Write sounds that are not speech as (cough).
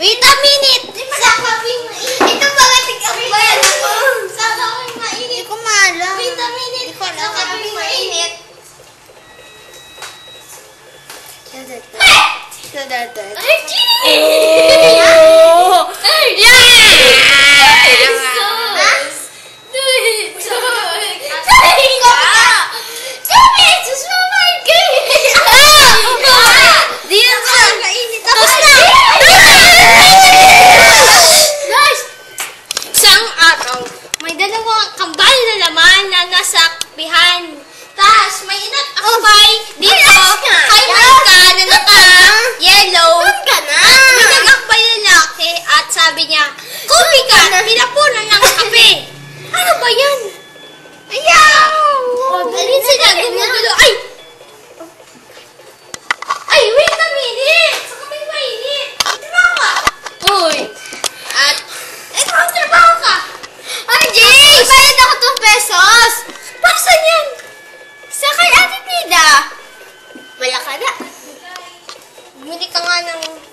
Wait a minute! Sa kaping mainit. Ito pala tig-akbayan ako. Sa kaping mainit. Hindi ko maalam. Wait a minute. Hindi ko alam. Sa kaping mainit. Dadadat. Ay, Oh! Kupi ka, tinapunan ng kape. (laughs) Ano ba yan? Ayaw! Alin sila gumugulo? Ay! Ay, wait a minute! Saka may mainit. Trabaho ka. Uy! At, eh, trabaho ka. Ay, Jay! Bayad ako 2 pesos. Para saan yan? Sa kay Ate Tida. Wala ka na. Bumili ka nga ng...